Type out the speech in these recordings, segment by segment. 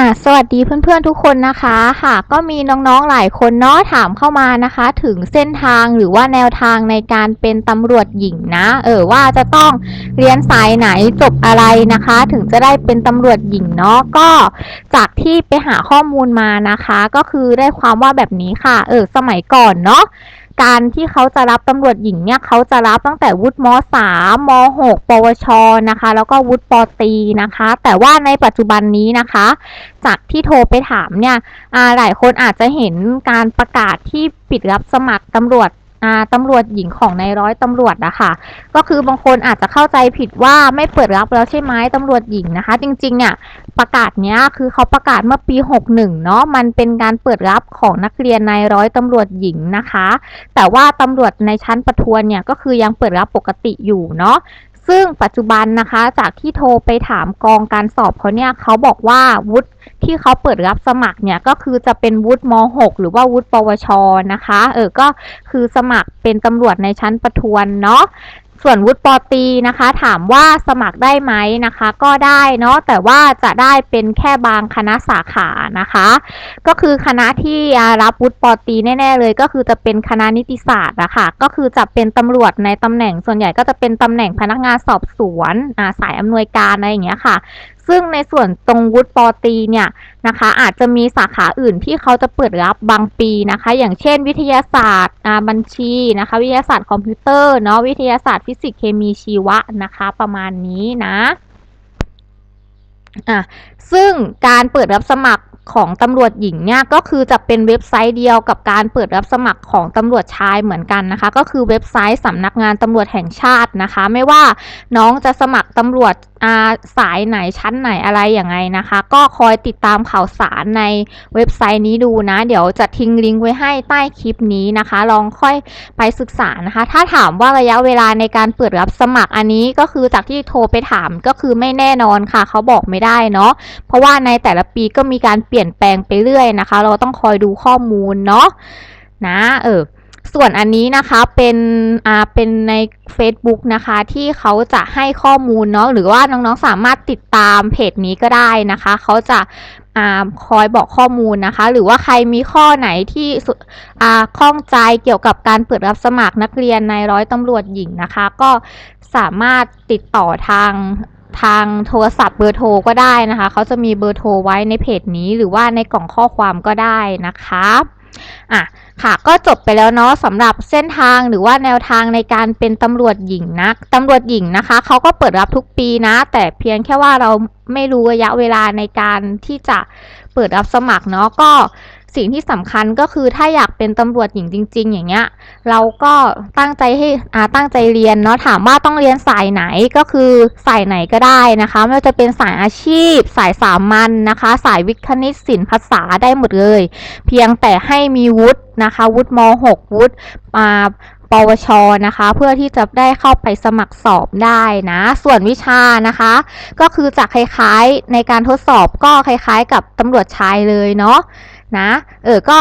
อะสวัสดีเพื่อนๆทุกคนนะคะค่ะก็มีน้องๆหลายคนเนาะถามเข้ามานะคะ ถึงเส้นทางหรือว่าแนวทางในการเป็นตำรวจหญิงนะ เออว่าจะต้องเรียนสายไหนจบอะไรนะคะ ถึงจะได้เป็นตำรวจหญิงเนาะก็จากที่ไปหาข้อมูลมานะคะ ก็คือได้ความว่าแบบนี้ค่ะ เออสมัยก่อนเนาะ การที่เขาจะรับตำรวจหญิงเนี่ยเขาจะรับตั้งแต่วุฒิมสามม .6 ปวชนะคะ แล้วก็วุฒิปตีนะคะ แต่ว่าในปัจจุบันนี้นะคะ จากที่โทรไปถามเนี่ยหลายคนอาจจะเห็นการประกาศที่ปิดรับสมัครตำรวจ ตำรวจหญิงของในายร้อยตำรวจนะคะก็คือบางคนอาจจะเข้าใจผิดว่าไม่เปิดรับแล้วใช่ไหมตำรวจหญิงนะคะ จริงๆอะประกาศเนี้ยคือเขาประกาศเมื่อปี 61 เนาะมันเป็นการเปิดรับของนักเรียนนายร้อยตำรวจหญิงนะคะ แต่ว่าตำรวจในชั้นประทวนเนี่ยก็คือยังเปิดรับปกติอยู่เนาะ ซึ่งปัจจุบันนะคะจากที่โทรไปถามกองการสอบเขาเนี่ยเขาบอกว่าวุฒิที่เขาเปิดรับสมัครเนี่ยก็คือจะเป็นวุฒิม .6 หรือว่าวุฒิปวชนะคะ เออก็คือสมัครเป็นตำรวจในชั้นประทวนเนาะ ส่วนวุฒิปตีนะคะ ถามว่าสมัครได้ไหมนะคะ ก็ได้เนาะแต่ว่าจะได้เป็นแค่บางคณะสาขานะคะ ก็คือคณะที่รับวุฒิปตีแน่ ๆ เลย ก็คือจะเป็นคณะนิติศาสตร์อะค่ะก็คือจะเป็นตำรวจในตำแหน่งส่วนใหญ่ก็จะเป็นตำแหน่งพนักงานสอบสวนสายอำนวยการอะไรอย่างเงี้ยค่ะซึ่งในส่วนตรงวุฒิปตีเนี่ยนะคะ อาจจะมีสาขาอื่นที่เขาจะเปิดรับบางปีนะคะ อย่างเช่น วิทยาศาสตร์บัญชีนะคะ วิทยาศาสตร์คอมพิวเตอร์เนาะวิทยาศาสตร์ฟิสิกส์เคมีชีวะนะคะ ประมาณนี้นะอะซึ่งการเปิดรับสมัคร ของตำรวจหญิงเนี่ยก็คือจะเป็นเว็บไซต์เดียวกับการเปิดรับสมัครของตำรวจชายเหมือนกันนะคะ ก็คือเว็บไซต์สำนักงานตำรวจแห่งชาตินะคะ ไม่ว่าน้องจะสมัครตำรวจสายไหนชั้นไหนอะไรอย่างไงนะคะ ก็คอยติดตามข่าวสารในเว็บไซต์นี้ดูนะ เดี๋ยวจะทิ้งลิงก์ไว้ให้ใต้คลิปนี้นะคะ ลองค่อยไปศึกษานะคะ ถ้าถามว่าระยะเวลาในการเปิดรับสมัครอันนี้ก็คือจากที่โทรไปถามก็คือไม่แน่นอนค่ะ เขาบอกไม่ได้เนาะเพราะว่าในแต่ละปีก็มีการเปลี่ยนแปลงไปเรื่อยนะคะ เราต้องคอยดูข้อมูลเนาะนะเออส่วนอันนี้นะคะเป็นอ่าเป็นใน Facebook นะคะที่เขาจะให้ข้อมูลเนาะหรือว่าน้องๆสามารถติดตามเพจนี้ก็ได้นะคะเขาจะอ่าคอยบอกข้อมูลนะคะ หรือว่าใครมีข้อไหนที่อ่าข้องใจเกี่ยวกับการเปิดรับสมัครนักเรียนในร้อยตำรวจหญิงนะคะ ก็สามารถติดต่อทาง ทางโทรศัพท์เบอร์โทรก็ได้นะคะ เขาจะมีเบอร์โทรไว้ในเพจนี้หรือว่าในกล่องข้อความก็ได้นะคะอะค่ะก็จบไปแล้วเนาะสำหรับเส้นทางหรือว่าแนวทางในการเป็นตำรวจหญิงนะตำรวจหญิงนะคะเขาก็เปิดรับทุกปีนะ แต่เพียงแค่ว่าเราไม่รู้ระยะเวลาในการที่จะเปิดรับสมัครเนาะก็ สิ่งที่สำคัญก็คือถ้าอยากเป็นตำรวจหญิงจริง ๆ อย่างเงี้ย เราก็ตั้งใจให้อ่าตั้งใจเรียนเนาะถามว่าต้องเรียนสายไหนก็คือสายไหนก็ได้นะคะไม่ว่าจะเป็นสายอาชีพ สายสามัญนนะคะ สายวิทย์คณิตศิลป์ภาษาได้หมดเลย เพียงแต่ให้มีวุฒินะคะวุฒิม .6 วุฒิอ่าปวช นะคะ เพื่อที่จะได้เข้าไปสมัครสอบได้นะ ส่วนวิชานะคะ ก็คือจะคล้ายๆในการทดสอบก็คล้ายๆกับตำรวจชายเลยเนาะ นะ เออ ก็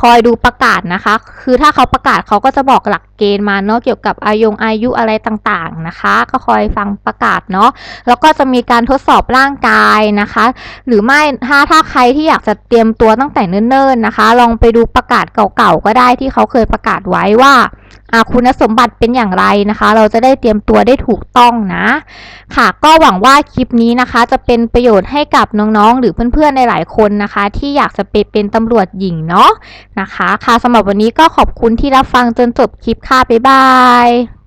คอยดูประกาศนะคะ คือถ้าเขาประกาศเขาก็จะบอกหลักเกณฑ์มาเนาะเกี่ยวกับอายุอายุอะไรต่างๆนะคะ ก็คอยฟังประกาศเนาะ แล้วก็จะมีการทดสอบร่างกายนะคะ หรือไม่ถ้าถ้าใครที่อยากจะเตรียมตัวตั้งแต่เนิ่นๆนะคะ ลองไปดูประกาศเก่าๆก็ได้ที่เขาเคยประกาศไว้ว่า คุณสมบัติเป็นอย่างไรนะคะ เราจะได้เตรียมตัวได้ถูกต้องนะ ค่ะ ก็หวังว่าคลิปนี้นะคะ จะเป็นประโยชน์ให้กับน้องๆ หรือเพื่อนๆในหลายคนนะคะ ที่อยากจะเป็นตำรวจหญิงเนาะนะคะ ค่ะสำหรับวันนี้ก็ขอบคุณที่รับฟังจนจบคลิปค่ะบ๊ายบาย